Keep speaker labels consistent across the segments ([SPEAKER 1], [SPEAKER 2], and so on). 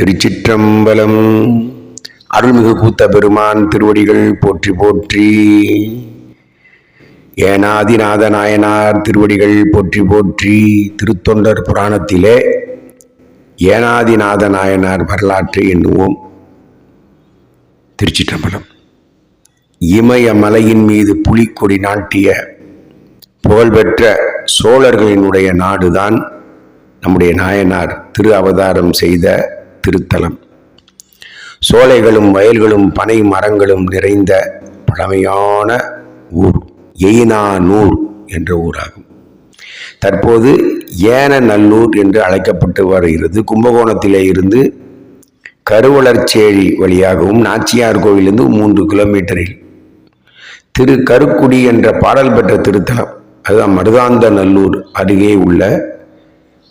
[SPEAKER 1] திருச்சிற்றம்பலம். அருள்மிகு கூத்த பெருமான் திருவடிகள் போற்றி போற்றி. ஏனாதிநாத நாயனார் திருவடிகள் போற்றி போற்றி. திருத்தொண்டர் புராணத்திலே ஏனாதிநாத நாயனார் வரலாற்றை எண்ணுவோம். திருச்சிற்றம்பலம். இமய மலையின் மீது புலிக்கொடி நாட்டிய புகழ்பெற்ற சோழர்களினுடைய நாடுதான் நம்முடைய நாயனார் திரு அவதாரம் செய்த திருத்தலம். சோலைகளும் வயல்களும் பனை மரங்களும் நிறைந்த பழமையான ஊர் எயினானூர் என்ற ஊராகும். தற்போது ஏனநல்லூர் என்று அழைக்கப்பட்டு வருகிறது. கும்பகோணத்திலே இருந்து கருவளர்ச்சேரி வழியாகவும் நாச்சியார் கோவிலிருந்து மூன்று கிலோமீட்டரில். திரு கருக்குடி என்ற பாடல் பெற்ற திருத்தலம் அதுதான் மருதாந்த நல்லூர் அருகே உள்ள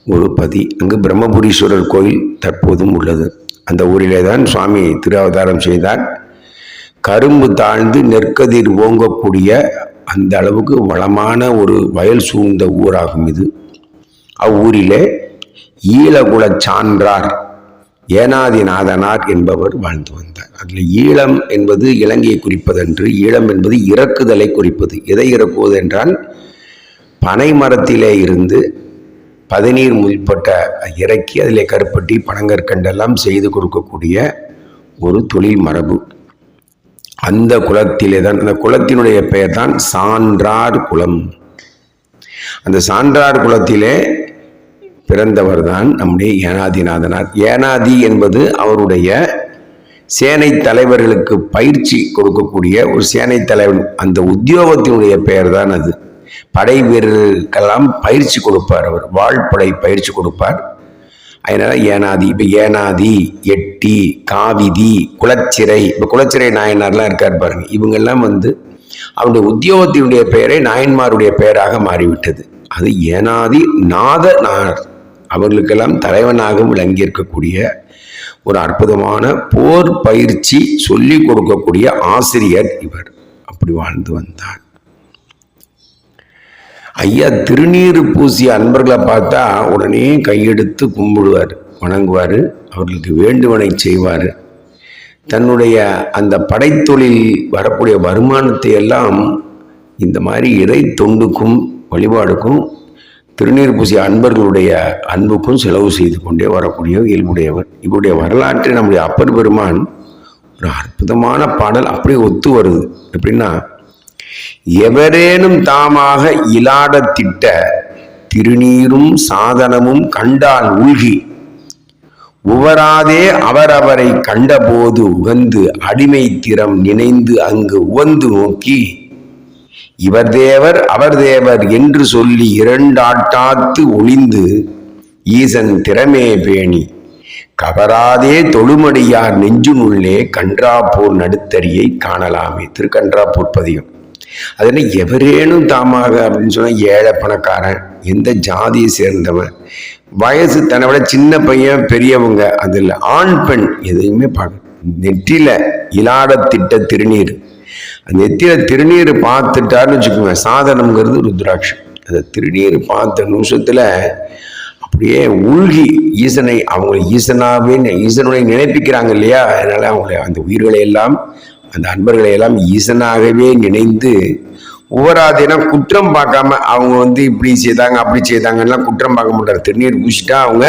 [SPEAKER 1] ஒரு பதி. அங்கு பிரம்மபுரீஸ்வரர் கோயில் தற்போதும் உள்ளது. அந்த ஊரிலே தான் சுவாமி திருஅவதாரம் செய்தார். கரும்பு தாழ்ந்து நெற்கதிர் ஓங்கக்கூடிய அந்த அளவுக்கு வளமான ஒரு வயல் சூழ்ந்த ஊராகும் இது. அவ்வூரிலே ஈழகுல சான்றார் ஏனாதிநாதனார் என்பவர் வாழ்ந்து வந்தார். அதில் ஈழம் என்பது இலங்கையை குறிப்பதன்று ஈழம் என்பது இறக்குதலை குறிப்பது. எதை இறக்குவது என்றால் பனை மரத்திலே இருந்து பதநீர் முற்பட்ட இறக்கி அதில் கருப்பட்டி பனங்கற்கண்டெல்லாம் செய்து கொடுக்கக்கூடிய ஒரு தொழில் மரபு. அந்த குளத்திலே தான் அந்த குளத்தினுடைய பெயர் தான் சான்றார் குலம் அந்த சான்றார் குளத்திலே பிறந்தவர் தான் நம்முடைய ஏனாதிநாதனார். ஏனாதி என்பது அவருடைய சேனை தலைவர்களுக்கு பயிற்சி கொடுக்கக்கூடிய ஒரு சேனை தலைவன். அந்த உத்தியோகத்தினுடைய பெயர் தான் அது. படை வீரர்களுக்கெல்லாம் பயிற்சி கொடுப்பார் அவர். வாழ்படை பயிற்சி கொடுப்பார். அதனால் ஏனாதி இப்போ ஏனாதி எட்டி காவிதி குலச்சிறை இப்போ குலச்சிறை நாயனார்லாம் இருக்கார் பாருங்க. இவங்கெல்லாம் வந்து அவருடைய உத்தியோகத்தினுடைய பெயரை நாயன்மாருடைய பெயராக மாறிவிட்டது. அது ஏனாதி நாத நார் அவர்களுக்கெல்லாம் தலைவனாக விளங்கியிருக்கக்கூடிய ஒரு அற்புதமான போர் பயிற்சி சொல்லி கொடுக்கக்கூடிய ஆசிரியர் இவர். அப்படி வாழ்ந்து வந்தார். ஐயா திருநீர் பூசிய அன்பர்களை பார்த்தா உடனே கையெடுத்து கும்பிடுவார் வணங்குவார் அவர்களுக்கு வேண்டுவனை செய்வார். தன்னுடைய அந்த படைத்தொழில் வரக்கூடிய வருமானத்தை எல்லாம் இந்த மாதிரி இறை தொண்டுக்கும் வழிபாடுக்கும் திருநீர் பூசிய அன்பர்களுடைய அன்புக்கும் செலவு செய்து கொண்டே வரக்கூடிய இயல்புடையவர். இவருடைய வரலாற்றை நம்முடைய அப்பர் பெருமான் ஒரு அற்புதமான பாடல் அப்படியே ஒத்து வருது. எப்படின்னா எவரேனும் தாமாக இலாடத்திட்ட திட்ட திருநீரும் சாதனமும் கண்டால் உள்கி உவராதே அவரவரை கண்டபோது உகந்து அடிமை திறம் நினைந்து அங்கு உவந்து நோக்கி இவர் தேவர் அவர் தேவர் என்று சொல்லி இரண்டாட்டாத்து ஒளிந்து ஈசன் திறமே பேணி. கவராதே தொழுமடியார் நெஞ்சுனுள்ளே கன்றாப்பூர் நடுத்தரியை காணலாமே. திருக்கன்றாப்பூர் பதியம் அதனால் எவரேனும் தாமாக அப்படின்னு சொன்னால் ஏழை பணக்காரன் எந்த ஜாதியை சேர்ந்தவன். வயசு தன்னை விட சின்ன பையன் பெரியவங்க அதில் ஆண் பெண் எதையுமே பார்க்க நெற்றியில் இலாட திட்ட திருநீர். அந்த நெத்தியில திருநீர் பார்த்துட்டாருன்னு வச்சுக்கோங்க சாதனம்ங்கிறது ருத்ராட்சம் அந்த திருநீர் பார்த்த நிமிஷத்தில் அப்படியே உள்கி ஈசனை அவங்களை ஈசனாவே ஈசனுடைய நினைப்பிக்கிறாங்க இல்லையா? அதனால் அவங்களை அந்த உயிர்களை எல்லாம் அந்த அன்பர்களை எல்லாம் ஈசனாகவே நினைந்து உவராதேனா குற்றம் பார்க்காம அவங்க வந்து இப்படி செய்தாங்க அப்படி செய்தாங்கலாம் குற்றம் பார்க்க மாட்டார். திருநீர் பூசிட்டா அவங்க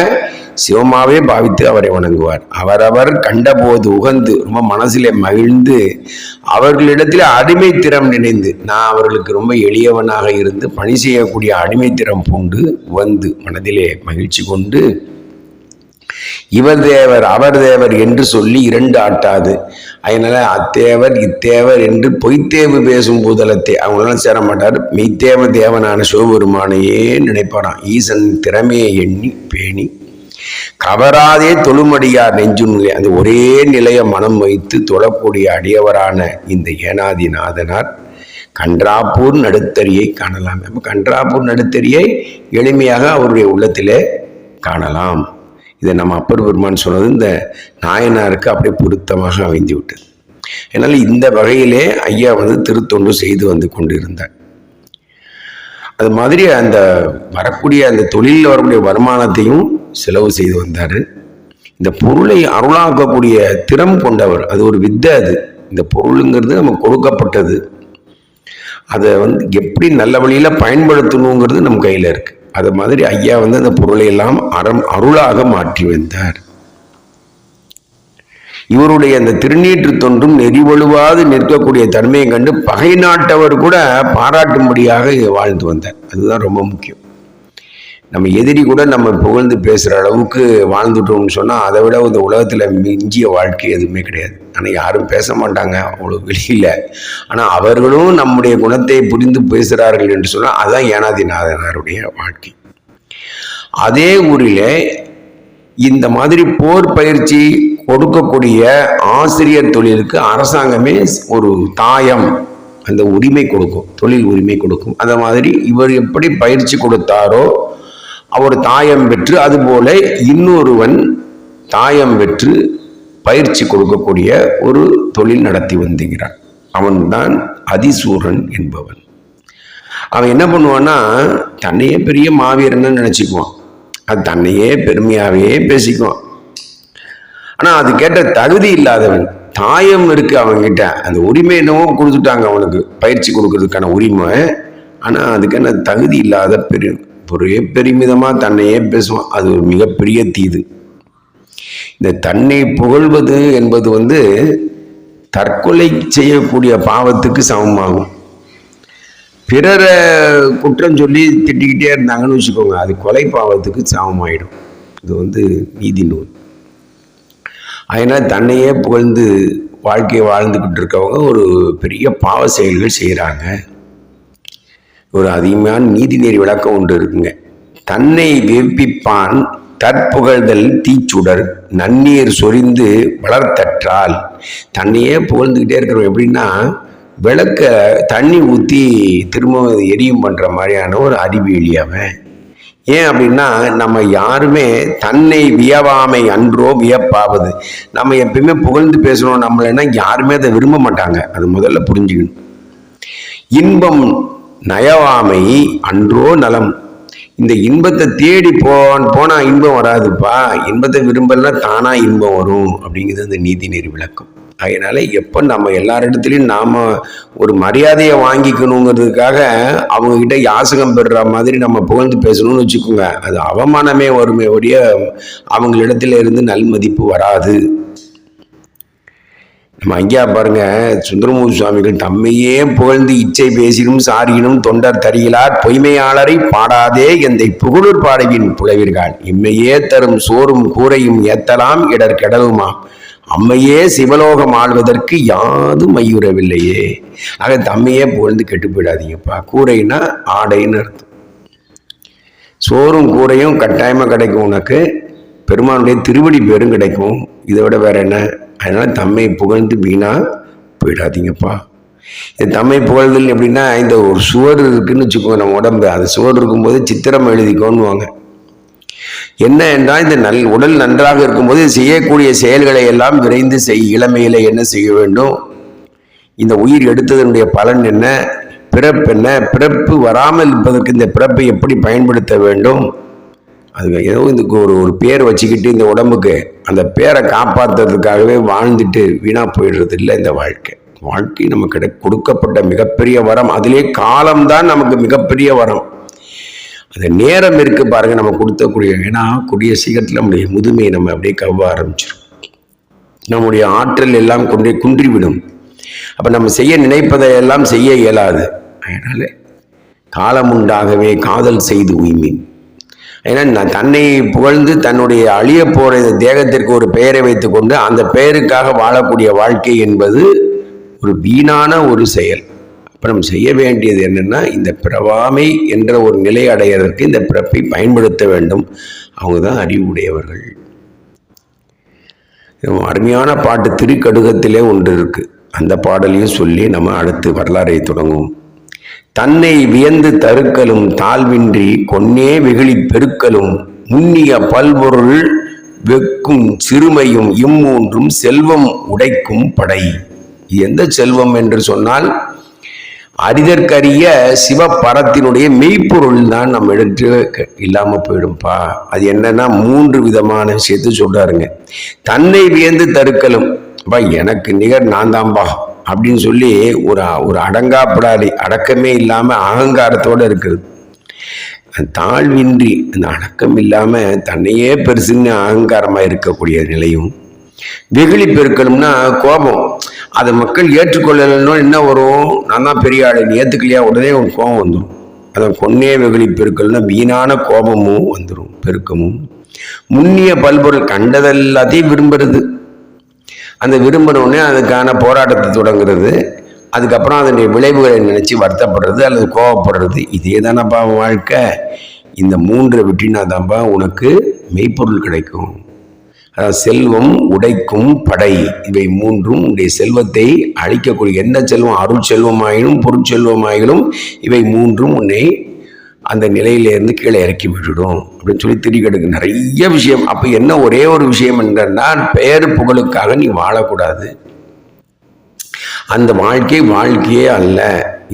[SPEAKER 1] சிவமாவே பாவித்து அவரை வணங்குவார். அவரவர் கண்டபோது உகந்து ரொம்ப மனசிலே மகிழ்ந்து அவர்களிடத்தில் அடிமை திறம் நினைந்து நான் அவர்களுக்கு ரொம்ப எளியவனாக இருந்து பணி செய்யக்கூடிய அடிமை திறம் பூண்டு வந்து மனதிலே மகிழ்ச்சி கொண்டு இவர் தேவர் அவர் தேவர் என்று சொல்லி இரண்டு ஆட்டாது. அதனால அத்தேவர் இத்தேவர் என்று பொய்த்தேவு பேசும் பூதலத்தை அவங்களெல்லாம் சேர மாட்டார் மெய்த்தேவ தேவனான சிவபெருமானையே நினைப்பாராம். ஈசன் திறமையை எண்ணி பேணி கவராதே தொழுமடியார் நெஞ்சுநிலை அந்த ஒரே நிலைய மனம் வைத்து தொழக்கூடிய அடியவரான இந்த ஏனாதிநாதனார் கன்றாப்பூர் நடுத்தரியை காணலாம். அப்போ கன்றாப்பூர் நடுத்தரியை எளிமையாக அவருடைய உள்ளத்திலே காணலாம். இதை நம்ம அப்பர் பெருமான் சொன்னது இந்த நாயனாருக்கு அப்படியே பொருத்தமாக அமைந்து விட்டது ஏன்னால் இந்த வகையிலே ஐயா வந்து திருத்தொண்டு செய்து வந்து கொண்டிருந்தார். அது மாதிரி அந்த வரக்கூடிய அந்த தொழிலில் வரக்கூடிய வருமானத்தையும் செலவு செய்து வந்தார். இந்த பொருளை அருளாக்கக்கூடிய திறம் கொண்டவர் அது ஒரு வித்தை அது. இந்த பொருளுங்கிறது நமக்கு கொடுக்கப்பட்டது. அதை வந்து எப்படி நல்ல வழியில் பயன்படுத்தணுங்கிறது நம்ம கையில் இருக்குது அது மாதிரி ஐயா வந்து அந்த பொருளை எல்லாம் அறம் அருளாக மாற்றி வந்தார். இவருடைய அந்த திருநீற்று தொன்றும் நெறிவழுவாது நிற்கக்கூடிய தன்மையை கண்டு பகை நாட்டவர் கூட பாராட்டும்படியாக வாழ்ந்து வந்தார். அதுதான் ரொம்ப முக்கியம். நம்ம எதிரி கூட நம்ம புகழ்ந்து பேசுகிற அளவுக்கு வாழ்ந்துட்டோம்னு சொன்னால் அதை விட இந்த உலகத்தில் மிஞ்சிய வாழ்க்கை எதுவுமே கிடையாது. ஆனால் யாரும் பேச மாட்டாங்க அவ்வளோ வெளியில். ஆனால் அவர்களும் நம்முடைய குணத்தை புரிந்து பேசுகிறார்கள் என்று சொன்னால் அதுதான் ஏனாதிநாதனாருடைய வாழ்க்கை. அதே ஊரில் இந்த மாதிரி போர் பயிற்சி கொடுக்கக்கூடிய ஆசிரியர் தொழிலுக்கு அரசாங்கமே ஒரு தாயம். அந்த உரிமை கொடுக்கும் தொழில் உரிமை கொடுக்கும். அந்த மாதிரி இவர் எப்படி பயிற்சி கொடுத்தாரோ அவர் தாயம் பெற்று அதுபோல இன்னொருவன் தாயம் பெற்று பயிற்சி கொடுக்கக்கூடிய ஒரு தொழில் நடத்தி வந்துகிறான் அவன்தான் அதிசூரன் என்பவன். அவன் என்ன பண்ணுவான்னா தன்னையே பெரிய மாவீரன்னு நினச்சிக்குவான். அது தன்னையே பெருமையாகவே பேசிக்குவான். ஆனால் அது கேட்ட தகுதி இல்லாதவன் தாயம் இருக்கு அவன்கிட்ட. அந்த உரிமை என்னவோ கொடுத்துட்டாங்க அவனுக்கு. பயிற்சி கொடுக்கறதுக்கான உரிமை. ஆனால் அதுக்கான தகுதி இல்லாத பெரு ஒரே பெருமிதமாக தன்னையே பேசுவான். அது ஒரு மிகப்பெரிய தீது. இந்த தன்னை புகழ்வது என்பது வந்து தற்கொலை செய்யக்கூடிய பாவத்துக்கு சமமாகும். பிறரை குற்றம் சொல்லி திட்டிக்கிட்டே இருந்தாங்கன்னு வச்சுக்கோங்க அது கொலை பாவத்துக்கு சமமாயிடும். இது வந்து நீதி நூல். அதனால் தன்னையே புகழ்ந்து வாழ்க்கையை வாழ்ந்துக்கிட்டு இருக்கவங்க ஒரு பெரிய பாவ செயல்கள் செய்கிறாங்க ஒரு அதிகமான நீதிநெறி விளக்கம் ஒன்று இருக்குங்க. தன்னை வெப்பிப்பான் தற்புகழ்தல் தீச்சுடர் நன்னீர் சொரிந்து வளர்த்தற்றால். தன்னையே புகழ்ந்துக்கிட்டே இருக்கிறவன் எப்படின்னா விளக்க தண்ணி ஊற்றி திரும்ப எரியும் பண்ணுற மாதிரியான ஒரு அறிவியலி அவன் ஏன் அப்படின்னா நம்ம யாருமே தன்னை வியவாமை அன்றோ வியப்பாவது. நம்ம எப்பயுமே புகழ்ந்து பேசணும் நம்மளைன்னா யாருமே அதை விரும்ப மாட்டாங்க. அது முதல்ல புரிஞ்சுக்கணும். இன்பம் நயவாமை அன்றோ நலம். இந்த இன்பத்தை தேடி போன் போனால் இன்பம் வராதுப்பா. இன்பத்தை விரும்பலாம் தானாக இன்பம் வரும் அப்படிங்கிறது அந்த நீதி நெறி விளக்கம். அதனால் எப்போ நம்ம எல்லாரிடத்துலையும் நாம் ஒரு மரியாதையை வாங்கிக்கணுங்கிறதுக்காக அவங்கக்கிட்ட யாசகம் பெறுற மாதிரி நம்ம புகழ்ந்து பேசணும்னு வச்சுக்கோங்க. அது அவமானமே வருமே ஒழிய அவங்களிடத்துல இருந்து நல் மதிப்பு வராது. நம்ம அங்கேயா பாருங்க சுந்தரமூர்த்தி சுவாமிகள் தம்மையே புகழ்ந்து இச்சை பேசினும் சாரியினும் தொண்டர் தரியிலார் பொய்மையாளரை பாடாதே எந்தை புகழூர் பாடவின் புலவிர்கள். இம்மையே தரும் சோறும் கூரையும் ஏத்தலாம் இடர் கெடலுமா அம்மையே சிவலோகம் ஆள்வதற்கு யாதும் மையுறவில்லையே ஆக தம்மையே புகழ்ந்து கெட்டு போயிடாதீங்கப்பா கூரைனா ஆடைன்னு அர்த்தம். சோறும் கூரையும் கட்டாயமாக கிடைக்கும் உனக்கு. பெருமானுடைய திருவடி பேரும் கிடைக்கும். இதை விட வேற என்ன? அதனால் தம்மை புகழ்ந்து வீணாக போயிடாதீங்கப்பா. இந்த தம்மை புகழ்தல் எப்படின்னா இந்த ஒரு சுவர் இருக்குதுன்னு வச்சுக்கோங்க நம்ம உடம்பு. அந்த சுவர் இருக்கும்போது சித்திரம் எழுதிக்கோன்னுவாங்க. என்ன என்றால் இந்த நல் உடல் நன்றாக இருக்கும்போது செய்யக்கூடிய செயல்களை எல்லாம் விரைந்து செய் இளமையில் என்ன செய்ய வேண்டும்? இந்த உயிர் எடுத்ததனுடைய பலன் என்ன? பிறப்பு என்ன? பிறப்பு வராமல் இருப்பதற்கு இந்த பிறப்பை எப்படி பயன்படுத்த வேண்டும்? அது ஏதோ இந்த ஒரு ஒரு பேர் வச்சுக்கிட்டு இந்த உடம்புக்கு அந்த பேரை காப்பாற்றுறதுக்காகவே வாழ்ந்துட்டு வீணாக போயிடுறது இல்லை இந்த வாழ்க்கை. வாழ்க்கை நமக்கு கொடுக்கப்பட்ட மிகப்பெரிய வரம். அதிலே காலம்தான் நமக்கு மிகப்பெரிய வரம். அந்த நேரம் இருக்குது பாருங்கள் நம்ம கொடுத்தக்கூடிய ஏன்னா கூடிய சீக்கிரத்தில் நம்முடைய முதுமையை நம்ம அப்படியே கவ்வ ஆரம்பிச்சிடும் நம்முடைய ஆற்றல் எல்லாம் கொண்டே குன்றிவிடும். அப்போ நம்ம செய்ய நினைப்பதை எல்லாம் செய்ய இயலாது. அதனால காலம் உண்டாகவே காதல் செய்து உய்மீன். ஏன்னா தன்னை புகழ்ந்து தன்னுடைய அழிய போற தேகத்திற்கு ஒரு பெயரை வைத்துக்கொண்டு அந்த பெயருக்காக வாழக்கூடிய வாழ்க்கை என்பது ஒரு வீணான ஒரு செயல். அப்போ நம்ம செய்ய வேண்டியது என்னென்னா இந்த பிறவாமை என்ற ஒரு நிலை அடைகிறதுக்கு இந்த பிறப்பை பயன்படுத்த வேண்டும். அவங்க தான் அறிவுடையவர்கள். அருமையான பாட்டு திருக்கடுகத்திலே ஒன்று இருக்குது அந்த பாடலையும் சொல்லி நம்ம அடுத்து வரலாறை தொடங்குவோம். தன்னை வியந்து தருக்கலும் தாழ்வின்றி கொன்னே வெகுளி பெருக்கலும் முன்னிய பல்பொருள் வெக்கும் சிறுமையும் இம்மூன்றும் செல்வம் உடைக்கும் படை. எந்த செல்வம் என்று சொன்னால் அரிதற்கரிய சிவபரத்தினுடைய மெய்ப்பொருள் தான் நம்ம எடுத்து இல்லாமல் போயிடும்பா. அது என்னன்னா மூன்று விதமான விஷயத்தை சொல்றாருங்க. தன்னை வியந்து தருக்கலும். அப்பா எனக்கு நிகர் நான் தான்பா. அப்படின்னு சொல்லி ஒரு ஒரு அடங்காப்படாடி அடக்கமே இல்லாமல் அகங்காரத்தோடு இருக்குது தாழ்வின்றி அந்த அடக்கம் இல்லாமல் தன்னையே பெருசுன்னு அகங்காரமாக இருக்கக்கூடிய நிலையும் வெகுளி பெருக்கணும்னா கோபம். அதை மக்கள் ஏற்றுக்கொள்ளலைன்னா என்ன வரும்? நான் தான் பெரிய ஆள் நீ ஏற்றுக்கலையா உடனே ஒரு கோபம் வந்துடும் அதான் கொன்னே வெகுளி பெருக்கல்னா வீணான கோபமும் வந்துடும் பெருக்கமும். முன்னிய பல்பொருள் கண்டதெல்லாத்தையும் விரும்புறது. அந்த விரும்பினோடனே அதுக்கான போராட்டத்தை தொடங்குறது அதுக்கப்புறம் அதனுடைய விளைவுகளை நினச்சி வருத்தப்படுறது அல்லது கோவப்படுறது. இதே தானப்பா வாழ்க்கை. இந்த மூன்றை விட்டினா தான்ப்பா உனக்கு மெய்ப்பொருள் கிடைக்கும். அதாவது செல்வம் உடைக்கும் படை இவை மூன்றும் உடைய செல்வத்தை அழிக்கக்கூடிய எந்த செல்வம்? அருள் செல்வமாயினும் பொருட்செல்வமாயினும் இவை மூன்றும் உன்னை அந்த நிலையிலேருந்து கீழே இறக்கி விட்டுடும் அப்படின்னு சொல்லி திரிகடுக்கு நிறைய விஷயம். அப்போ என்ன ஒரே ஒரு விஷயம் என்றால் பெயர் புகழுக்காக நீ வாழக்கூடாது. அந்த வாழ்க்கை வாழ்க்கையே அல்ல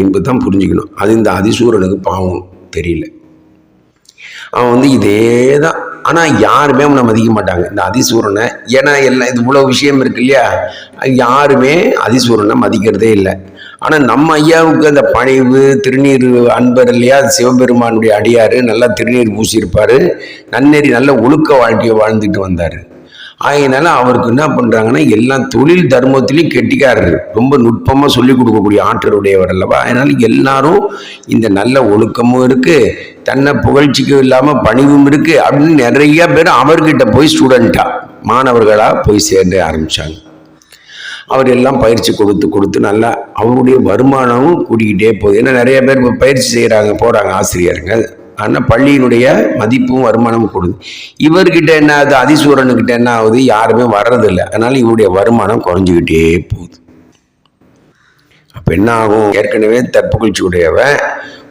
[SPEAKER 1] என்பது தான் புரிஞ்சுக்கணும். அது இந்த அதிசூரனுக்கு பாவம் தெரியல. அவன் வந்து இதே தான் ஆனால் யாருமே அவனை மதிக்க மாட்டாங்க. இந்த அதிசூரனை ஏன்னா எல்லாம் இது இவ்வளோ விஷயம் இருக்கு இல்லையா? யாருமே அதிசூரனை மதிக்கிறதே இல்லை. ஆனால் நம்ம ஐயாவுக்கு அந்த பணிவு திருநீர் அன்பர் இல்லையா? சிவபெருமானுடைய அடியார் நல்லா திருநீர் பூசியிருப்பார். நன்னெறி நல்ல ஒழுக்க வாழ்க்கையை வாழ்ந்துட்டு வந்தார். அதனால அவருக்கு என்ன பண்ணுறாங்கன்னா எல்லா தொழில் தர்மத்திலையும் கெட்டிக்காரர். ரொம்ப நுட்பமாக சொல்லிக் கொடுக்கக்கூடிய ஆற்றலுடையவர் அல்லவா? அதனால் எல்லாரும் இந்த நல்ல ஒழுக்கமும் இருக்குது தன்னை புகழ்ச்சிக்கும் இல்லாமல் பணிவும் இருக்குது அப்படின்னு நிறைய பேர் அவர்கிட்ட போய் ஸ்டூடெண்ட்டாக மாணவர்களாக போய் சேர்ந்து ஆரம்பித்தாங்க அவர் எல்லாம் பயிற்சி கொடுத்து கொடுத்து நல்லா அவருடைய வருமானமும் கூட்டிக்கிட்டே போகுது. ஏன்னா நிறைய பேர் இப்போ பயிற்சி செய்கிறாங்க போகிறாங்க ஆசிரியர்கள். ஆனால் பள்ளியினுடைய மதிப்பும் வருமானமும் கொடுது. இவர்கிட்ட என்ன ஆகுது? அதிசூரனுக்கிட்ட என்ன ஆகுது? யாருமே வர்றதில்லை. அதனால இவருடைய வருமானம் குறைஞ்சிக்கிட்டே போகுது. அப்போ என்ன ஆகும்? ஏற்கனவே தற்புகழ்ச்சி உடையவன்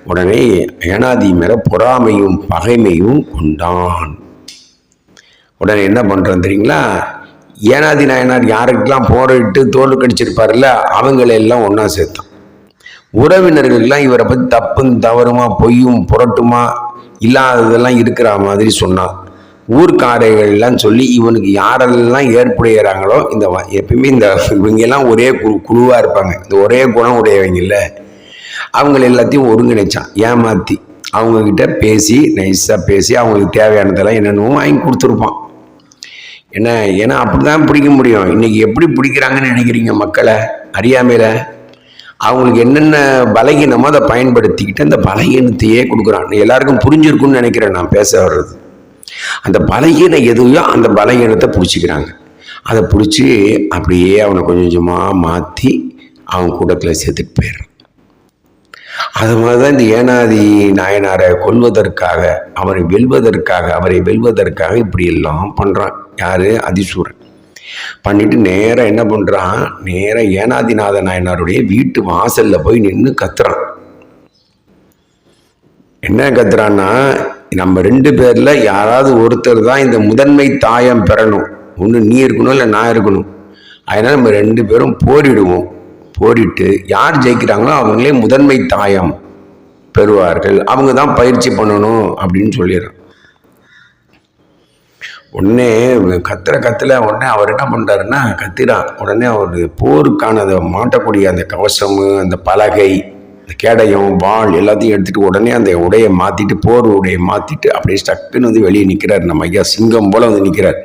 [SPEAKER 1] உடனே ஏனாதி மேலே பொறாமையும் பகைமையும் கொண்டான். உடனே என்ன பண்ணுறான் தெரியுங்களா? ஏனாதி நாயனார் யாருக்கெல்லாம் போரிட்டு தோல் கடிச்சிருப்பார்ல அவங்களெல்லாம் ஒன்றா சேர்த்தான் உறவினர்கள்லாம் இவரை பற்றி தப்பும் தவறுமா பொய்யும் புரட்டுமா இல்லாததெல்லாம் இருக்கிற மாதிரி சொன்னான் ஊர்க்காரைகள்லாம் சொல்லி இவனுக்கு யாரெல்லாம் ஏற்புடையிறாங்களோ இந்த எப்பயுமே இந்த இவங்கெல்லாம் ஒரே குழு குழுவாக இருப்பாங்க. இந்த ஒரே குணம் உடையவங்கல்ல அவங்கள எல்லாத்தையும் ஒருங்கிணைச்சான் ஏமாற்றி அவங்கக்கிட்ட பேசி நைஸாக பேசி அவங்களுக்கு தேவையானதெல்லாம் என்னென்னமோ வாங்கி கொடுத்துருப்பான். என்ன ஏன்னா அப்படி தான் பிடிக்க முடியும். இன்றைக்கி எப்படி பிடிக்கிறாங்கன்னு நினைக்கிறீங்க மக்களை? அறியாமையில்? அவங்களுக்கு என்னென்ன பலகீனமோ அதை பயன்படுத்திக்கிட்டு அந்த பலகீனத்தையே கொடுக்குறான். எல்லாருக்கும் புரிஞ்சிருக்குன்னு நினைக்கிறேன் நான் பேச வர்றது. அந்த பலகீனம் எதுவையோ அந்த பலகீனத்தை பிடிச்சிக்கிறாங்க. அதை பிடிச்சி அப்படியே அவனை கொஞ்சம் கொஞ்சமாக மாற்றி அவன் கூடத்தில் சேர்த்துட்டு போயிடுறான். அது மாதிரி தான் இந்த ஏனாதி நாயனாரை கொல்வதற்காக அவரை வெல்வதற்காக அவரை வெல்வதற்காக இப்படி எல்லாம் பண்ணுறான் யார்? அதிசூரன். பண்ணிட்டு நேராக என்ன பண்ணுறான் நேராக ஏனாதிநாத நாயனாருடைய வீட்டு வாசலில் போய் நின்று கத்துறான். என்ன கத்துறான்னா நம்ம ரெண்டு பேரில் யாராவது ஒருத்தர் தான் இந்த முதன்மை தாயம் பெறணும். ஒன்று நீ இருக்கணும் இல்லை நான் இருக்கணும். அதனால் நம்ம ரெண்டு பேரும் போரிடுவோம். போரிட்டு யார் ஜெயிக்கிறாங்களோ அவங்களே முதன்மை தாயம் பெறுவார்கள். அவங்க தான் பயிற்சி பண்ணணும் அப்படின்னு சொல்லிடுறான். உடனே கத்துற கத்துல உடனே அவர் என்ன பண்ணுறாருன்னா கத்திரான் உடனே அவர் போருக்கான அதை மாட்டக்கூடிய அந்த கவசம் அந்த பலகை அந்த கேடயம் வாள் எல்லாத்தையும் எடுத்துகிட்டு உடனே அந்த உடையை மாற்றிட்டு போர் உடையை மாற்றிட்டு அப்படியே ஸ்டக்குன்னு வந்து வெளியே நிற்கிறார் நம்ம ஐயா சிங்கம் போல் வந்து நிற்கிறார்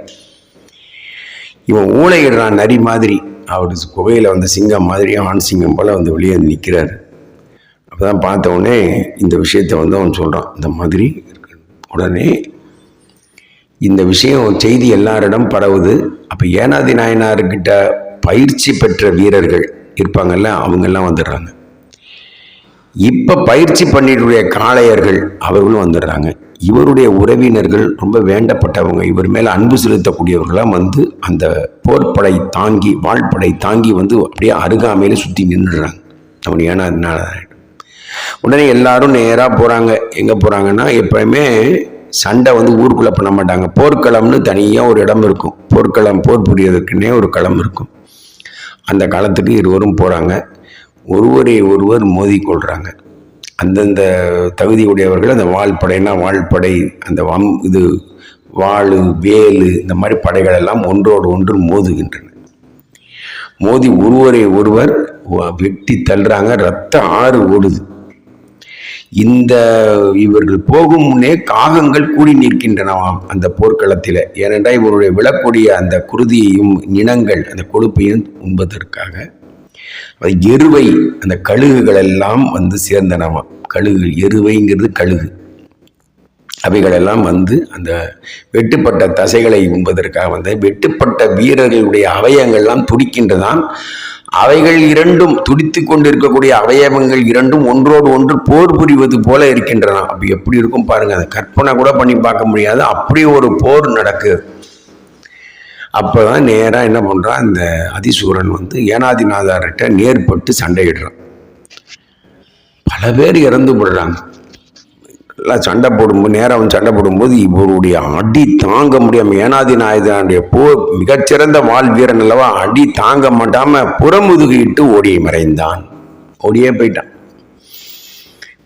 [SPEAKER 1] இவன் ஊழையிடுறான் நரி மாதிரி. அவர் குகையில் வந்து சிங்கம் மாதிரி ஆண் சிங்கம் போல் வந்து வெளியே நிற்கிறார் அப்போ தான் பார்த்த உடனே இந்த விஷயத்தை வந்து அவன் சொல்கிறான் இந்த மாதிரி உடனே இந்த விஷயம் செய்தி எல்லாரிடம் பரவுது. அப்போ ஏனாதி நாயனார்கிட்ட பயிற்சி பெற்ற வீரர்கள் இருப்பாங்கல்ல அவங்கெல்லாம் வந்துடுறாங்க. இப்போ பயிற்சி பண்ணிட்டுடைய காளையர்கள் அவர்களும் வந்துடுறாங்க. இவருடைய உறவினர்கள் ரொம்ப வேண்டப்பட்டவங்க இவர் மேலே அன்பு செலுத்தக்கூடியவர்களாம் வந்து அந்த போர்ப்படை தாங்கி வாழ்படை தாங்கி வந்து அப்படியே அருகாமையில் சுற்றி நின்றுடுறாங்க. அவன் ஏன்னா உடனே எல்லாரும் நேராக போகிறாங்க எங்கே போகிறாங்கன்னா எப்பயுமே சண்டை வந்து ஊருக்குள்ளே பண்ண மாட்டாங்க. போர்க்களம்னு தனியாக ஒரு இடம் இருக்கும். போர்க்களம் போர் புரியறதுக்குன்னே ஒரு களம் இருக்கும். அந்த களத்துக்கு இருவரும் போகிறாங்க ஒருவரை ஒருவர் மோதிக்கொள்கிறாங்க அந்தந்த தகுதியுடையவர்கள் அந்த வாள்படைனா வாள்படை அந்த வம் இது வாள் வேலு இந்த மாதிரி படைகள் எல்லாம் ஒன்றோடு ஒன்று மோதுகின்றன. மோதி ஒருவரை ஒருவர் வெட்டி தள்ளுறாங்க. ரத்த ஆறு ஓடுது. இந்த இவர்கள் போகும் முன்னே காகங்கள் கூடி நிற்கின்றனவாம் அந்த போர்க்களத்தில். ஏனென்றால் இவருடைய விழக்கூடிய அந்த குருதியையும் இனங்கள் அந்த கொழுப்பையும் உண்பதற்காக அது எருவை அந்த கழுகுகள் எல்லாம் வந்து சேர்ந்தனவாம் கழுகு எருவைங்கிறது கழுகு. அவைகளெல்லாம் வந்து அந்த வெட்டுப்பட்ட தசைகளை உண்பதற்காக வந்து வெட்டுப்பட்ட வீரர்களுடைய அவயங்கள்லாம் துடிக்கின்றதாம். அவைகள் இரண்டும் துடித்து கொண்டிருக்கக்கூடிய அவயவங்கள் இரண்டும் ஒன்றோடு ஒன்று போர் புரிவது போல இருக்கின்றன. அப்படி எப்படி இருக்கும் பாருங்க. அதை கற்பனை கூட பண்ணி பார்க்க முடியாது. அப்படி ஒரு போர் நடக்குது அப்போதான் நேராக என்ன பண்ணுறான் இந்த அதிசூரன் வந்து ஏனாதிநாதார்கிட்ட நேர்பட்டு சண்டையிடுறான். பல பேர் இறந்து போடுறாங்க சண்டை போடும்போது நேரம் அவன் சண்டை போடும்போது இவருடைய அடி தாங்க முடியாமல் ஏனாதி நாயகனுடைய போர் மிகச்சிறந்த வாள் வீரன் அல்லவா அடி தாங்க மாட்டாமல் புறமுதுகிட்டு ஓடியை மறைந்தான். ஓடியே போயிட்டான்.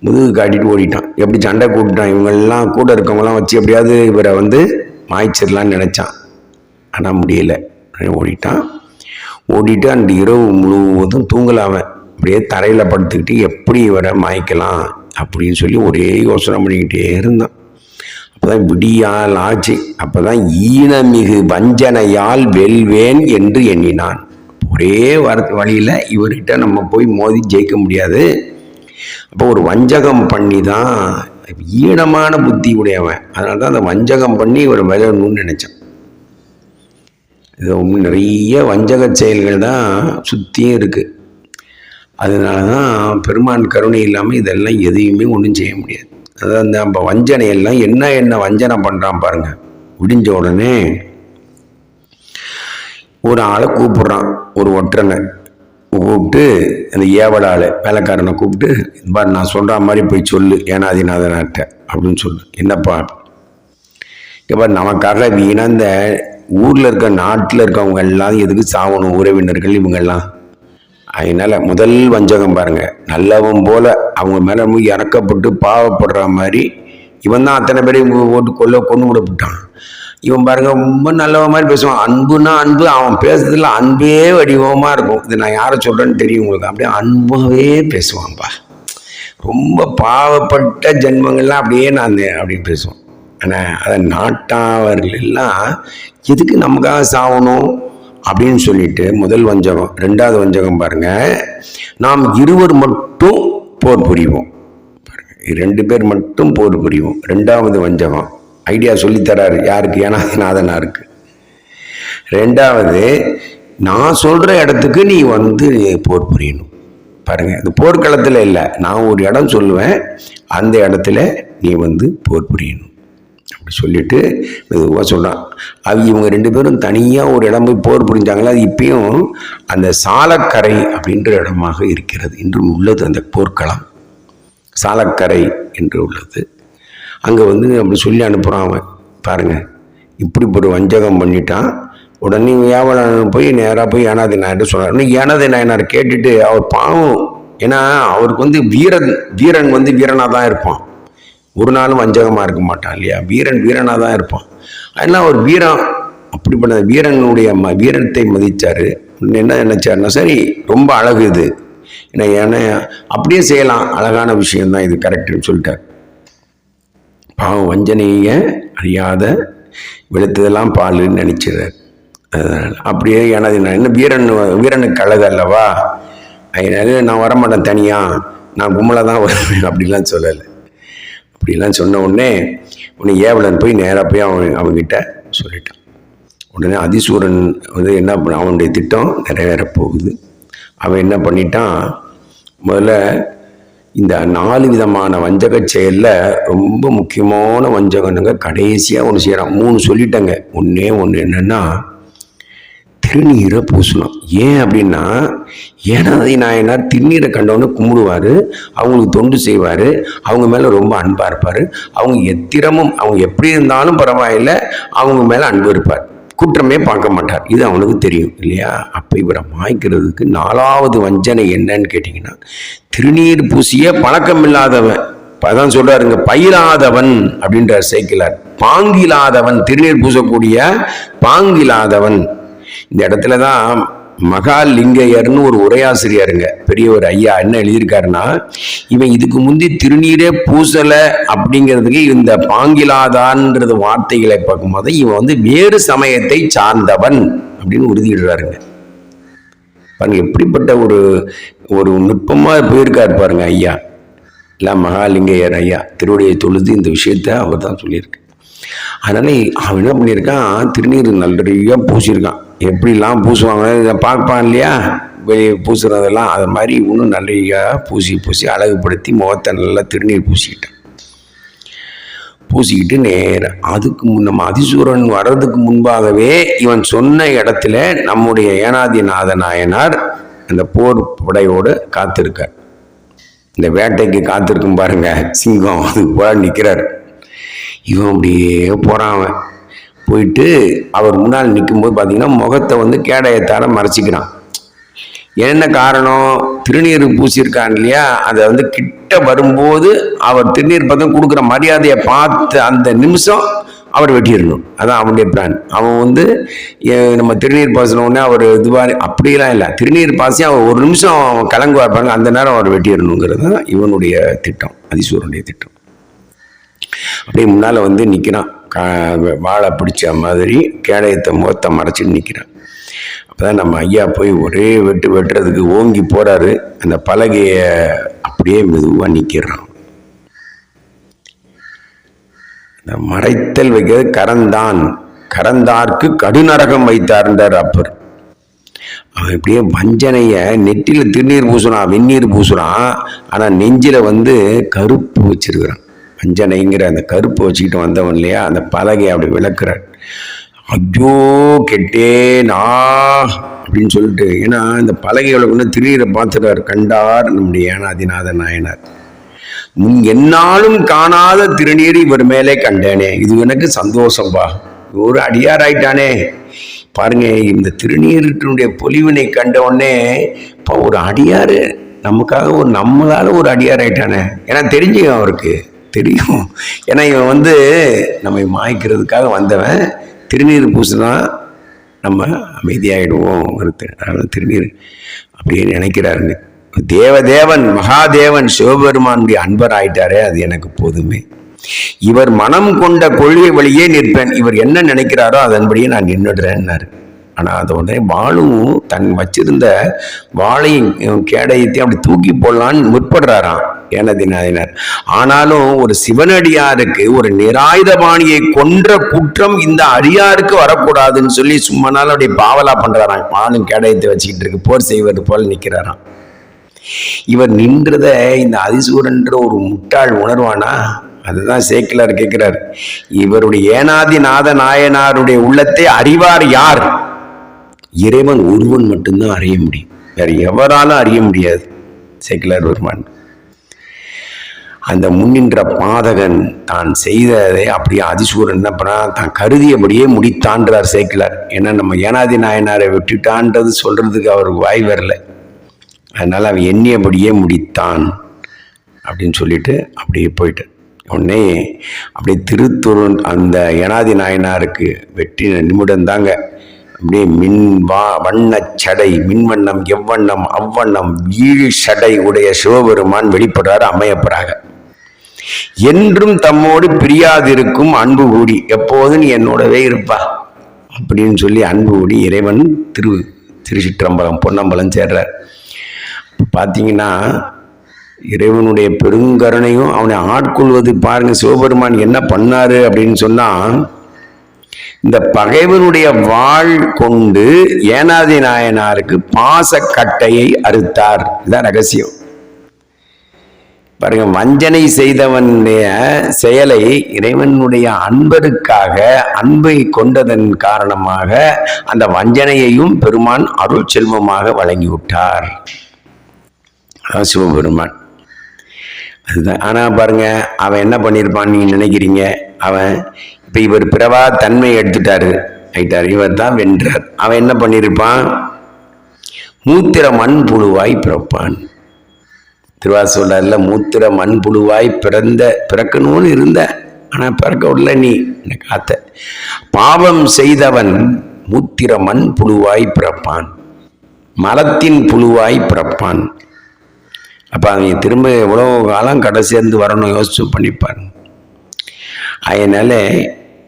[SPEAKER 1] முதுகு காட்டிட்டு ஓடிட்டான். எப்படி சண்டை கூப்பிட்டான் இவங்கெல்லாம் கூட இருக்கவங்கலாம் வச்சு எப்படியாவது இவரை வந்து மாய்ச்சிடலான்னு நினச்சான். ஆனால் முடியல. ஓடிட்டான். ஓடிட்டு அந்த இரவு முழுவதும் தூங்கலாம அப்படியே தரையில் படுத்துக்கிட்டு எப்படி இவரை மாய்க்கலாம்? அப்படின்னு சொல்லி ஒரே யோசனை பண்ணிக்கிட்டே இருந்தான். அப்போதான் விடியால் ஆச்சு அப்போ தான் ஈனமிகு வஞ்சனையால் வெல்வேன் என்று எண்ணினான். ஒரே வர வழியில் இவர்கிட்ட நம்ம போய் மோதி ஜெயிக்க முடியாது. அப்போ ஒரு வஞ்சகம் பண்ணி தான் ஈனமான புத்தி உடையவன். அதனால தான் அந்த வஞ்சகம் பண்ணி இவர் விளையாடணும்னு நினச்சான். இது நிறைய வஞ்சக செயல்கள் தான் சுற்றியும் இருக்குது அதனால தான் பெருமான் கருணை இல்லாமல் இதெல்லாம் எதையுமே ஒன்றும் செய்ய முடியாது. அதாவது அந்த நம்ம வஞ்சனை எல்லாம் என்ன என்ன வஞ்சனை பண்ணுறான் பாருங்க. விடிஞ்ச உடனே ஒரு ஆளை கூப்பிட்றான் ஒரு ஒற்றனை. கூப்பிட்டு அந்த ஏவலாள் வேலைக்காரனை கூப்பிட்டு இந்த மாதிரி நான் சொல்கிற மாதிரி போய் சொல்லு ஏனாதிநாதனாட்ட அப்படின்னு சொல்லு. என்னப்பா? இப்போ நமக்காக வீணாக இந்த ஊரில் இருக்க நாட்டில் இருக்கவங்க எல்லாம் எதுக்கு சாகணும்? உறவினர்கள் இவங்கெல்லாம். அதனால முதல் வஞ்சகம் பாருங்க. நல்லவன் போல அவங்க மேலே இறக்கப்பட்டு பாவப்படுற மாதிரி இவன் தான் அத்தனை பேரையும் ஓட்டு கொல்ல கொண்டு விடப்பட்டான் இவன் பாருங்க ரொம்ப நல்லவன் மாதிரி பேசுவான். அன்புனா அன்பு அவன் பேசுறதுல அன்பே வடிவமாக இருக்கும். இது நான் யாரை சொல்கிறேன்னு தெரியும் உங்களுக்கு. அப்படியே அன்பாகவே பேசுவான்ப்பா ரொம்ப பாவப்பட்ட ஜென்மங்கள்லாம் அப்படியே நான் அப்படின்னு பேசுவோம். ஆனால் அதை நாட்டாவர்கள் எல்லாம் எதுக்கு நமக்காக சாகணும் அப்படின்னு சொல்லிட்டு முதல் வஞ்சகம் ரெண்டாவது வஞ்சகம் பாருங்க. நாம் இருவர் மட்டும் போர் புரிவோம். ரெண்டு பேர் மட்டும் போர் புரிவோம். ரெண்டாவது வஞ்சகம். ஐடியா சொல்லித்தராரு யாருக்கு? ஏனாதிநாதனாருக்கு. ரெண்டாவது நான் சொல்கிற இடத்துக்கு நீ வந்து போர் புரியணும். பாருங்க இந்த போர்க்களத்தில் இல்லை. நான் ஒரு இடம் சொல்லுவேன். அந்த இடத்துல நீ வந்து போர் புரியணும். சொல்லிட்டு மெதுவாக சொல்கிறான் அது இவங்க ரெண்டு பேரும் தனியாக ஒரு இடம் போய் போர் புரிஞ்சாங்களா? அது இப்பயும் அந்த சாலக்கரை அப்படின்ற இடமாக இருக்கிறது இன்றும் உள்ளது அந்த போர்க்களம். சாலக்கரை என்று உள்ளது. அங்கே வந்து அப்படி சொல்லி அனுப்புகிறான் அவன். பாருங்கள் இப்படி ஒரு வஞ்சகம் பண்ணிட்டான். உடனே வியாபாரம் போய் நேராக போய் ஏனாதி நாயன்ட்டு சொன்னார் இன்னும் ஏனாதி நாயனார் கேட்டுட்டு அவர் பாவம். ஏன்னா அவருக்கு வந்து வீரன் வீரன் வந்து வீரனாக தான் இருப்பான். ஒரு நாளும் வஞ்சகமாக இருக்க மாட்டான் இல்லையா? வீரன் வீரனாக தான் இருப்பான். அதனால் ஒரு வீரம் அப்படிப்பட்ட வீரனுடைய ம வீரத்தை மதித்தார் என்ன நினச்சாருன்னா சரி ரொம்ப அழகு இது. ஏன்னா ஏன்னா அப்படியே செய்யலாம். அழகான விஷயம்தான் இது கரெக்டுன்னு சொல்லிட்டார். பாவம் வஞ்சனைய அறியாத வெளுத்ததெல்லாம் பாலுன்னு நினச்சிடுறார். அதனால் அப்படியே எனது நான் என்ன வீரன் வீரனுக்கு அழகு அல்லவா? அதனால நான் வரமாட்டேன் தனியாக நான் கும்பலாக தான் வருவேன் அப்படிலாம் சொல்லலை. அப்படிலாம் சொன்ன உடனே உடனே ஏவலன் போய் நேராக போய் அவன் அவன்கிட்ட சொல்லிட்டான். உடனே அதிசூரன் வந்து என்ன பண்ண அவனுடைய திட்டம் நிறைவேற போகுது அவன் என்ன பண்ணிட்டான் முதல்ல இந்த நாலு விதமான வஞ்சக செயலில் ரொம்ப முக்கியமான வஞ்சகனுங்க கடைசியாக ஒன்று செய்கிறான் மூணு சொல்லிட்டேங்க. ஒன்றே ஒன்று என்னென்னா திருநீரை பூசணும். ஏன் அப்படின்னா ஏனாதி நாயனார் திருநீரை கண்டவொன்னே கும்பிடுவார் அவங்களுக்கு தொண்டு செய்வார் அவங்க மேலே ரொம்ப அன்பாக இருப்பார். அவங்க எத்திரமும் அவங்க எப்படி இருந்தாலும் பரவாயில்ல அவங்க மேலே அன்பு இருப்பார். குற்றமே பார்க்க மாட்டார். இது அவனுக்கு தெரியும் இல்லையா? அப்போ இவரை மாய்க்கிறதுக்கு நாலாவது வஞ்சனை என்னன்னு கேட்டிங்கன்னா திருநீர் பூசிய பழக்கம் இல்லாதவன். இப்போ அதான் சொல்றாருங்க பயிராதவன் அப்படின்றார் சைக்கிளார் பாங்கிலாதவன் திருநீர் பூசக்கூடிய பாங்கிலாதவன். இந்த இடத்துல தான் மகாலிங்கையர்னு ஒரு உரையாசிரியருங்க பெரிய ஒரு ஐயா என்ன எழுதியிருக்காருன்னா இவன் இதுக்கு முந்தி திருநீரே பூசலை அப்படிங்கிறதுக்கு இந்த பாங்கிலாதான்றது வார்த்தைகளை பார்க்கும்போது இவன் வந்து வேறு சமயத்தை சார்ந்தவன் அப்படின்னு உறுதியிடுறாருங்க. பாருங்க எப்படிப்பட்ட ஒரு ஒரு நுட்பமாக போயிருக்காரு பாருங்க ஐயா. இல்லை மகாலிங்கையர் ஐயா திருவடியை தொழுது இந்த விஷயத்த அவர் தான் சொல்லியிருக்கு. அதனால் அவன் என்ன பண்ணியிருக்கான்? திருநீர் நல்ல பூசியிருக்கான். எப்படிலாம் பூசுவாங்க? இதை பார்ப்பான் இல்லையா? வெளியே பூசுறதெல்லாம் அது மாதிரி இன்னும் நிறையா பூசி பூசி அழகுபடுத்தி முகத்தை நல்லா திருநீர் பூசிக்கிட்டான். பூசிக்கிட்டு நேர அதுக்கு முன் நம்ம அதிசூரன் வர்றதுக்கு முன்பாகவே இவன் சொன்ன இடத்துல நம்முடைய ஏனாதிநாத நாயனார் அந்த போர் படையோடு காத்திருக்கார். இந்த வேட்டைக்கு காத்திருக்கும் பாருங்க சிங்கம் அது போல நிற்கிறார் இவன் அப்படியே போகிறான் அவன். போயிட்டு அவர் முன்னால் நிற்கும்போது பார்த்தீங்கன்னா முகத்தை வந்து கேடயத்தால் மறைச்சிக்கிறான். என்ன காரணம்? திருநீர் பூசியிருக்கான் இல்லையா? அதை வந்து கிட்ட வரும்போது அவர் திருநீர் பதம் கொடுக்குற மரியாதையை பார்த்து அந்த நிமிஷம் அவர் வெட்டிடணும். அதான் அவனுடைய பிளான் அவன் வந்து நம்ம திருநீர் பாசினோடனே அவர் இதுவாக அப்படிலாம் இல்லை. திருநீர் பாசி அவர் ஒரு நிமிஷம் கலங்குவார் பாருங்க அந்த நேரம் அவர் வெட்டிடணுங்கிறது தான் இவனுடைய திட்டம் அதிசூரனுடைய திட்டம். அப்படியே முன்னால் வந்து நிற்கிறான் கா வாழை பிடிச்ச மாதிரி கேடயத்தை முகத்தை மறைச்சிட்டு நிற்கிறான் அப்பதான் நம்ம ஐயா போய் ஒரே வெட்டு வெட்டுறதுக்கு ஓங்கி போகிறாரு அந்த பலகையை அப்படியே மெதுவாக நிற்கிறான் இந்த மறைத்தல் வைக்கிறது கரந்தான். கரந்தார்க்கு கடுநரகம் வைத்தார்ன்றார் அப்பர். அவன் இப்படியே வஞ்சனையை நெட்டியில் திருநீர் பூசுறான் வெந்நீர் பூசுறான் ஆனால் நெஞ்சில் வந்து கருப்பு வச்சிருக்கிறான். வஞ்சனைங்கிற அந்த கருப்பு வச்சுக்கிட்டு வந்தவன் இல்லையா? அந்த பலகையை அப்படி விளக்குறார் ஐயோ ஆ அப்படின்னு சொல்லிட்டு ஏன்னா இந்த பலகைகளை கொண்டு திடீரை பார்த்துட்டார் கண்டார் நம்முடைய ஏனாதிநாத நாயனார். முன் என்னாலும் காணாத திருநீர் இவர் மேலே கண்டேனே. இது எனக்கு சந்தோஷம்பா. ஒரு அடியார் ஆயிட்டானே. பாருங்க இந்த திருநீரினுடைய பொலிவினை கண்ட உடனே இப்போ ஒரு அடியார். நமக்காக ஒரு நம்மளால ஒரு அடியார் ஆயிட்டானே. ஏன்னா தெரிஞ்சுங்க அவருக்கு. தெரியும். ஏன்னா இவன் வந்து நம்மை மாய்க்கிறதுக்காக வந்தவன். திருநீர் பூசினா நம்ம அமைதியாகிடுவோம் அதனால் திருநீர் அப்படியே நினைக்கிறாருங்க. தேவதேவன் மகாதேவன் சிவபெருமானுடைய அன்பர் ஆயிட்டாரே அது எனக்கு போதுமே. இவர் மனம் கொண்ட கொள்கை வழியே நிற்பேன். இவர் என்ன நினைக்கிறாரோ அதன்படியே நான் நின்றுடுறேன்னாரு. ஆனால் அது உடனே வாளும் தன் வச்சிருந்த வாழையும் கேடயத்தையும் அப்படி தூக்கி போடலான்னு முற்படுறாராம். ஏனதினாயினர். ஆனாலும் ஒரு சிவனடியாருக்கு ஒரு நிராயுதபாணியை கொன்ற குற்றம் இந்த அடியாருக்கு வரக்கூடாதுன்னு சொல்லி சும்மா நாள் அப்படியே பாவலா பண்றாராம். வாளும் கேடயத்தை வச்சுக்கிட்டு இருக்கு போர் செய்வது போல் நிற்கிறாராம் இவர் நின்றத இந்த அதிசூரன்ற ஒரு முட்டாள் உணர்வானா? அதுதான் சேக்கிலார் கேட்கிறார். இவருடைய ஏனாதிநாத நாயனாருடைய உள்ளத்தை அறிவார் யார்? இறைவன் ஒருவன் மட்டும்தான் அறிய முடியும். வேற எவராலும் அறிய முடியாது. சேக்கிலார் பெருமான். அந்த முன்னின்ற பாதகன் தான் செய்ததை அப்படியே அதிசூரன் என்ன பண்ணா தான் கருதியபடியே முடித்தான்றார் சேக்கிலார் ஏன்னா நம்ம ஏனாதி நாயனாரை விட்டுட்டான்றது சொல்கிறதுக்கு அவருக்கு வாய் வரல. அதனால் அவன் எண்ணியபடியே முடித்தான் அப்படின்னு சொல்லிட்டு அப்படியே போயிட்டு உடனே அப்படியே திருத்துருன் அந்த யனாதி நாயனாருக்கு வெற்றி நிமிடம் தாங்க. அப்படியே மின் வா வண்ணச் சடை மின்வண்ணம் எவ்வண்ணம் அவ்வண்ணம் வீழ் சடை உடைய சிவபெருமான் வெளிப்படுறாரு அமையப்படாக என்றும் தம்மோடு பிரியாதிருக்கும் அன்பு கூடி எப்போதும் நீ என்னோடவே இருப்பா அப்படின்னு சொல்லி அன்பு கூடி இறைவன் திரு திருச்சிற்றம்பலம் பொன்னம்பலம் சேர்றார். பார்த்தீங்கன்னா இறைவனுடைய பெருங்கருணையும் அவனை ஆட்கொள்வது பாருங்க சிவபெருமான் என்ன பண்ணாரு அப்படின்னு சொன்னா இந்த பகைவனுடைய வாழ் கொண்டு ஏனாதி நாயனாருக்கு பாசக்கட்டையை அறுத்தார். இதுதான் ரகசியம். பாருங்க வஞ்சனை செய்தவனுடைய செயலை இறைவனுடைய அன்பருக்காக அன்பை கொண்டதன் காரணமாக அந்த வஞ்சனையையும் பெருமான் அருள் செல்வமாக வழங்கிவிட்டார். சிவபெருமான். அதுதான். ஆனால் பாருங்க அவன் என்ன பண்ணியிருப்பான்னு நீங்கள் நினைக்கிறீங்க? அவன் இப்போ இவர் பிறவா தன்மை எடுத்துட்டாரு. ஆயிட்டார். இவர் தான் வென்றார். அவன் என்ன பண்ணியிருப்பான்? மூத்திர மண் புழுவாய் பிறப்பான். திருவாசூரில் மூத்திர மண் புழுவாய் பிறந்த பிறக்கணும்னு இருந்த ஆனால் பிறக்க உள்ள நீ என்னை காத்த. பாவம் செய்தவன் மூத்திர மண் புழுவாய் பிறப்பான். மலத்தின் புழுவாய் பிறப்பான். அப்போ அவன் திரும்ப எவ்வளோ காலம் கடை சேர்ந்து வரணும் யோசிச்சு பண்ணிப்பான் அதனால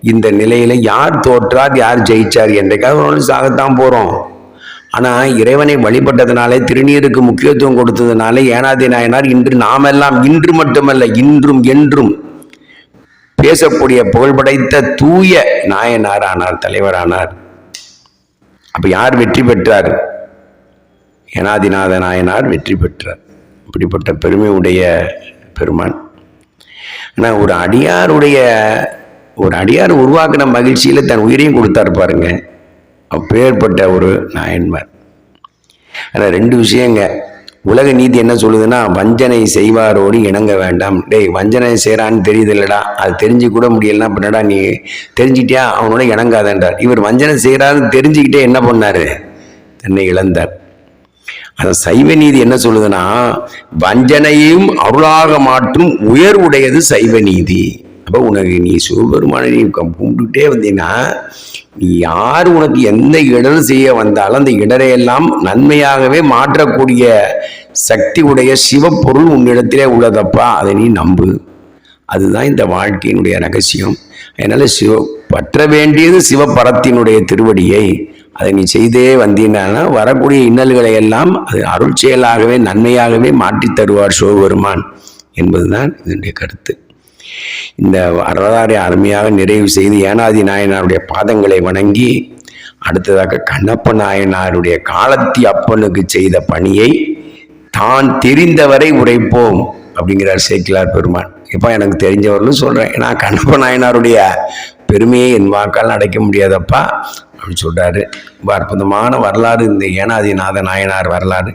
[SPEAKER 1] இந்த நிலையில யார் தோற்றார் யார் ஜெயிச்சார் என்றைக்காவது சாகத்தான் போகிறோம் ஆனால் இறைவனை வழிபட்டதுனாலே திருநீருக்கு முக்கியத்துவம் கொடுத்ததுனால ஏனாதி நாயனார் இன்று நாமெல்லாம் இன்று மட்டுமல்ல இன்றும் என்றும் பேசக்கூடிய புகழ்படைத்த தூய நாயனார் ஆனார் தலைவரானார். அப்போ யார் வெற்றி பெற்றார்? ஏனாதிநாத நாயனார் வெற்றி பெற்றார். இப்படிப்பட்ட பெருமையுடைய பெருமான். ஆனால் ஒரு அடியாருடைய ஒரு அடியார் உருவாக்கின மகிழ்ச்சியில் தன் உயிரையும் கொடுத்தாரு பாருங்க. அப்பேற்பட்ட ஒரு நாயன்மார். ஆனால் ரெண்டு விஷயங்க. உலக நீதி என்ன சொல்லுதுன்னா வஞ்சனை செய்வாரோடு இணங்க வேண்டாம். டேய் வஞ்சனை செய்கிறான்னு தெரியுது இல்லடா அது தெரிஞ்சு கூட முடியலன்னா பின்னடா நீ தெரிஞ்சிட்டியா அவனோட இணங்காதன்றார். இவர் வஞ்சனை செய்கிறான்னு தெரிஞ்சுக்கிட்டே என்ன பண்ணாரு? தன்னை இழந்தார். அது சைவ நீதி என்ன சொல்லுதுன்னா வஞ்சனையும் அருளாக மாற்றும் உயர்வுடையது சைவ நீதி. அப்போ உனக்கு நீ சிவபெருமானை நீ கும்பிட்டுக்கிட்டே கும்பிட்டுட்டே வந்தீங்கன்னா நீ யார் உனக்கு எந்த இடர் செய்ய வந்தாலும் அந்த இடரையெல்லாம் நன்மையாகவே மாற்றக்கூடிய சக்தி உடைய சிவப்பொருள் உன்னிடத்திலே உள்ளதப்பா அதை நீ நம்பு. அதுதான் இந்த வாழ்க்கையினுடைய ரகசியம். அதனால் சிவ பற்ற வேண்டியது சிவபரத்தினுடைய திருவடியை. அதை நீ செய்தே வந்தீங்கன்னா வரக்கூடிய இன்னல்களை எல்லாம் அது அருள் செயலாகவே நன்மையாகவே மாற்றித் தருவார் சிவபெருமான் என்பதுதான் இதனுடைய கருத்து. இந்த வரலாறை அருமையாக நிறைவு செய்து ஏனாதி நாயனாருடைய பாதங்களை வணங்கி அடுத்ததாக கண்ணப்ப நாயனாருடைய காலத்தி அப்பனுக்கு செய்த பணியை தான் தெரிந்தவரை உரைப்போம் அப்படிங்கிறார் சேக்கிலார் பெருமான். இப்போ எனக்கு தெரிஞ்சவர்களும் சொல்கிறேன் ஏன்னா கண்ணப்ப நாயனாருடைய பெருமையை என் வாக்கால் அடைக்க முடியாதப்பா. அப்படின்னு சொல்கிறாரு ரொம்ப அற்புதமான வரலாறு இந்த ஏனாதிநாத நாயனார் வரலாறு.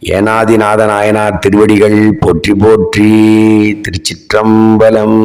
[SPEAKER 1] ஏனாதிநாத நாயனார் திருவடிகள் போற்றி போற்றி திருச்சிற்றம்பலம்.